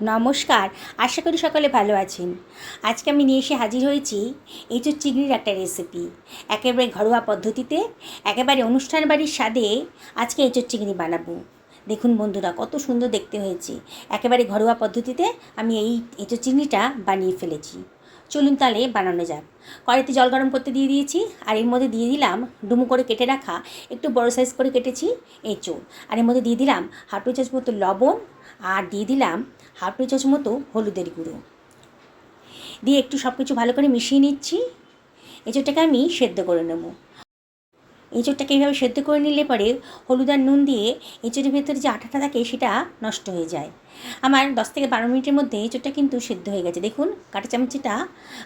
নমস্কার, আশা করি সকলে ভালো আছেন। আজকে আমি নিয়ে এসে হাজির হয়েছি এঁচোর চিংড়ির একটা রেসিপি একেবারে ঘরোয়া পদ্ধতিতে, একেবারে অনুষ্ঠান বাড়ির স্বাদে আজকে এঁচোর চিংড়ি বানাবো। দেখুন বন্ধুরা, কত সুন্দর দেখতে হয়েছে। একেবারে ঘরোয়া পদ্ধতিতে আমি এই এঁচোর চিংড়িটা বানিয়ে ফেলেছি। চলুন তাহলে বানানো যাক। কড়াইতে জল গরম করতে দিয়ে দিয়েছি, আর এর মধ্যে দিয়ে দিলাম ডুমু করে কেটে রাখা একটু বড় সাইজ করে কেটেছি এঁচুর আর এর মধ্যে দিয়ে দিলাম হাঁটু চচ মতো লবণ, আর দিয়ে দিলাম হাফ টু চামচ মতো হলুদের গুঁড়ো। দিয়ে একটু সব কিছু ভালো করে মিশিয়ে নিচ্ছি। এঁচুরটাকে আমি সেদ্ধ করে নেব। এঁচোড়টাকে এইভাবে সেদ্ধ করে নিলে পরে হলুদ আর নুন দিয়ে এঁচোড়ের ভেতরে যে আঠাটা থাকে সেটা নষ্ট হয়ে যায়। আমার দশ থেকে বারো মিনিটের মধ্যে এঁচোড়টা কিন্তু সেদ্ধ হয়ে গেছে। দেখুন, কাঁটা চামচিটা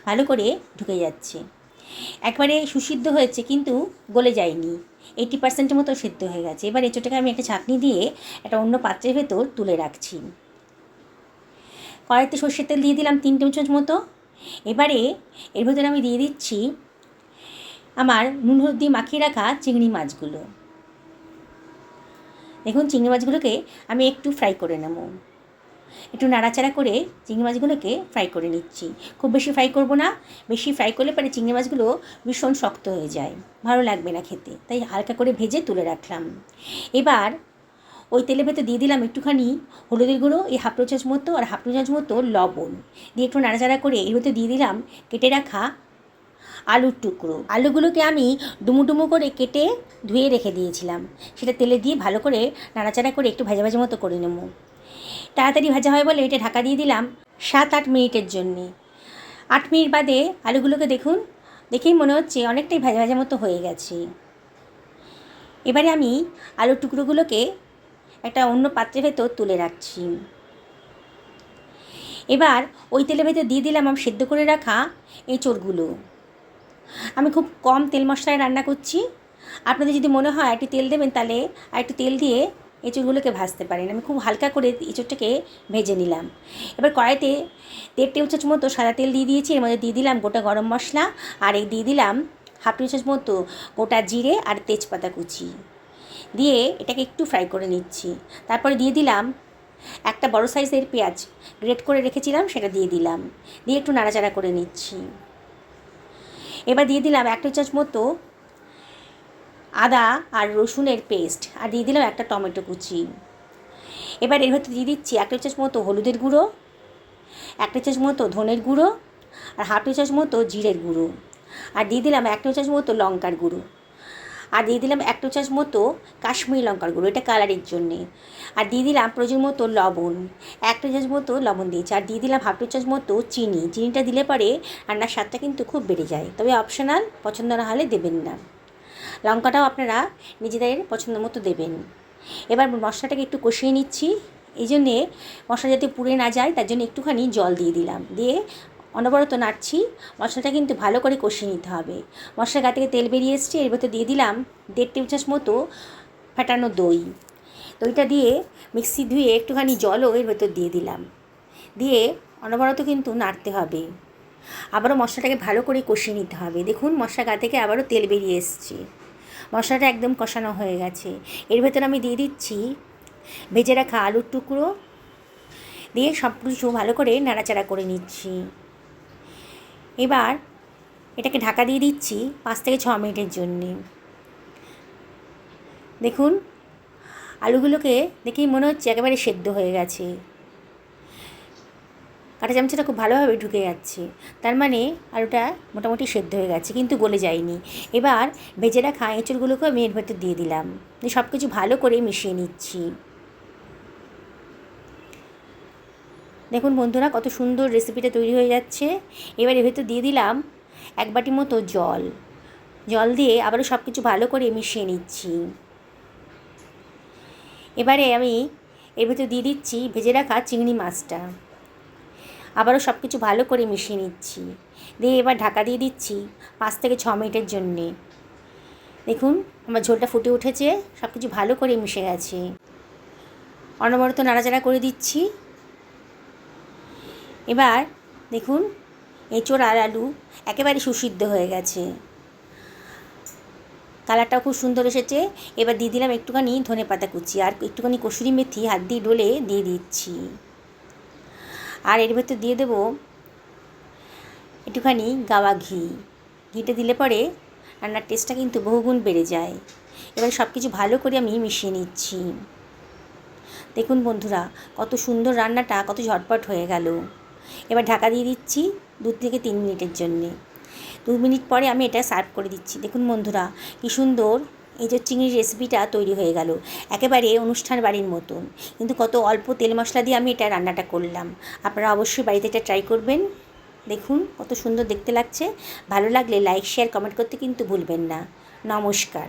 ভালো করে ঢুকে যাচ্ছে। একবারে সুসিদ্ধ হয়েছে কিন্তু গলে যায়নি। এইটি পার্সেন্টের মতো সেদ্ধ হয়ে গেছে। এবার এঁচোড়টাকে আমি একটা ছাঁকনি দিয়ে একটা অন্য পাত্রের ভেতর তুলে রাখছি। কড়াইতে সর্ষের তেল দিয়ে দিলাম তিন চামচ মতো। এবারে এর ভেতরে আমি দিয়ে দিচ্ছি আমার নুন হলুদ দিয়ে মাখিয়ে রাখা চিংড়ি মাছগুলো। দেখুন, চিংড়ি মাছগুলোকে আমি একটু ফ্রাই করে নেব। একটু নাড়াচাড়া করে চিংড়ি মাছগুলোকে ফ্রাই করে নিচ্ছি। খুব বেশি ফ্রাই করব না। বেশি ফ্রাই করলে পরে চিংড়ি মাছগুলো ভীষণ শক্ত হয়ে যায়। ভালো লাগবে না খেতে। তাই হালকা করে ভেজে তুলে রাখলাম। এবার ওই তেলের ভেতর দিয়ে দিলাম একটুখানি হলুদের গুঁড়ো, এই হাফ টো চামচ মতো আর হাফ টো চামচ মতো লবণ। দিয়ে একটু নাড়াচাড়া করে এর ভেতর দিয়ে দিলাম কেটে রাখা আলুর টুকরো। আলুগুলোকে আমি ডুমু ডুমু করে কেটে ধুয়ে রেখে দিয়েছিলাম। সেটা তেলে দিয়ে ভালো করে নাড়াচাড়া করে একটু ভাজা ভাজা মতো করে নেব। তাড়াতাড়ি ভাজা হয় বলে এটা ঢাকা দিয়ে দিলাম সাত আট মিনিটের জন্যে। আট মিনিট বাদে আলুগুলোকে দেখুন, দেখেই মনে হচ্ছে অনেকটাই ভাজা ভাজা মতো হয়ে গেছে। এবারে আমি আলুর টুকরোগুলোকে একটা অন্য পাত্রের ভেতর তুলে রাখছি। এবার ওই তেলের ভেতর দিয়ে দিলাম আমি সেদ্ধ করে রাখা এই চোরগুলো আমি খুব কম তেল মশলায় রান্না করছি। আপনাদের যদি মনে হয় একটু তেল দেবেন তাহলে আর একটু তেল দিয়ে এঁচড়গুলোকে ভাজতে পারেন। আমি খুব হালকা করে এঁচড়টাকে ভেজে নিলাম। এবার কড়াইতে দেড় টেবিল চামচ মতো সাদা তেল দিয়ে দিয়েছি। এর মধ্যে দিয়ে দিলাম গোটা গরম মশলা আর এই দিয়ে দিলাম হাফ টেবিল চামচ মতো গোটা জিরে আর তেজপাতা কুচি। দিয়ে এটাকে একটু ফ্রাই করে নিচ্ছি। তারপরে দিয়ে দিলাম একটা বড় সাইজের পেঁয়াজ। গ্রেট করে রেখেছিলাম, সেটা দিয়ে দিলাম। দিয়ে একটু নাড়াচাড়া করে নিচ্ছি। এবার দিয়ে দিলাম একটা চামচ মতো আদা আর রসুনের পেস্ট। আর দিয়ে দিলাম একটা টমেটো কুচি। এবার এর ভেতরে দিয়ে দিচ্ছি একটা চামচ মতো হলুদের গুঁড়ো একটা চামচ মতো ধনের গুঁড়ো, আর হাফ চামচ মতো জিরের গুঁড়ো। আর দিয়ে দিলাম একটা চামচ মতো লঙ্কার গুঁড়ো। আর দিয়ে দিলাম এক চামচ মতো কাশ্মীরি লঙ্কার গুঁড়ো, এটা কালারের জন্যে। আর দিয়ে দিলাম প্রয়োজন মতো লবণ, এক চামচ মতো লবণ দিয়েছি। আর দিয়ে দিলাম হাফ চামচ মতো চিনি, চিনিটা দিলে পরে রান্নার স্বাদটা কিন্তু খুব বেড়ে যায়। তবে অপশনাল পছন্দ না হলে দেবেন না। লঙ্কাটাও আপনারা নিজেদের পছন্দ মতো দেবেন। এবার মশলাটাকে একটু কষিয়ে নিচ্ছি। এই জন্যে মশলা যাতে পুড়ে না যায়, তার জন্য একটুখানি জল দিয়ে দিলাম। দিয়ে অনবরত নাড়ছি, মশলাটা কিন্তু ভালো করে কষিয়ে নিতে হবে। মশলা গা থেকে তেল বেরিয়ে এসছে, এর ভেতর দিয়ে দিলাম দেড় টেবিল চামচ মতো ফাটানো দই। দইটা দিয়ে মিক্সি ধুয়ে একটুখানি জলও এর ভেতর দিয়ে দিলাম। দিয়ে অনবরত কিন্তু নাড়তে হবে। আবারও মশলাটাকে ভালো করে কষিয়ে নিতে হবে। দেখুন মশলা গা থেকে আবারও তেল বেরিয়ে এসছে। মশলাটা একদম কষানো হয়ে গেছে। এর ভেতর আমি দিয়ে দিচ্ছি ভেজে রাখা আলুর টুকরো। দিয়ে সব কিছু ভালো করে নাড়াচাড়া করে নিচ্ছি। এবার এটাকে ঢাকা দিয়ে দিচ্ছি পাঁচ থেকে ছ মিনিটের জন্যে। দেখুন, আলুগুলোকে দেখেই মনে হচ্ছে একেবারে সেদ্ধ হয়ে গেছে। কাঁটা চামচটা খুব ভালোভাবে ঢুকে যাচ্ছে। তার মানে আলুটা মোটামুটি সেদ্ধ হয়ে গেছে, কিন্তু গলে যায়নি। এবার ভেজে রাখা এঁচড়গুলোকে আমি এর ভেতর দিয়ে দিলাম। সব কিছু ভালো করে মিশিয়ে নিচ্ছি। দেখুন বন্ধুরা, কত সুন্দর রেসিপিটা তৈরি হয়ে যাচ্ছে। এবার এর ভেতর দিয়ে দিলাম এক বাটি মতো জল। জল দিয়ে আবারও সব কিছু ভালো করে মিশিয়ে নিচ্ছি। এবারে আমি এর ভেতর দিয়ে দিচ্ছি ভেজে রাখা চিংড়ি মাছটা। আবারও সব কিছু ভালো করে মিশিয়ে নিচ্ছি। দিয়ে এবার ঢাকা দিয়ে দিচ্ছি পাঁচ থেকে ছ মিনিটের জন্যে। দেখুন, আমার ঝোলটা ফুটে উঠেছে সব কিছু ভালো করে মিশে গেছে। অনবরত নাড়াচাড়া করে দিচ্ছি। এবার দেখুন এঁচোড় আর আলু একেবারে সুসিদ্ধ হয়ে গেছে। কালারটাও খুব সুন্দর এসেছে। এবার দিয়ে দিলাম একটুখানি ধনে পাতা কুচি আর একটুখানি কসুরি মেথি, হাত দিয়ে ডলে দিয়ে দিচ্ছি। আর এর ভেতর দিয়ে দেবো একটুখানি গাওয়া ঘি। ঘিটা দিলে পরে রান্নার টেস্টটা কিন্তু বহুগুণ বেড়ে যায়। এবার সব কিছু ভালো করে আমি মিশিয়ে নিচ্ছি। দেখুন বন্ধুরা, কত সুন্দর রান্নাটা, কত ঝটপট হয়ে গেল। এবার ঢাকা দিয়ে দিচ্ছি দু থেকে তিন মিনিটের জন্যে। দু মিনিট পরে আমি এটা সার্ভ করে দিচ্ছি। দেখুন বন্ধুরা, কী সুন্দর। এই যে চিংড়ির রেসিপিটা তৈরি হয়ে গেল, একেবারে অনুষ্ঠান বাড়ির মতন। কিন্তু কত অল্প তেল মশলা দিয়ে আমি এটা রান্নাটা করলাম। আপনারা অবশ্যই বাড়িতে এটা ট্রাই করবেন। দেখুন কত সুন্দর দেখতে লাগছে। ভালো লাগলে লাইক শেয়ার কমেন্ট করতে কিন্তু ভুলবেন না। নমস্কার।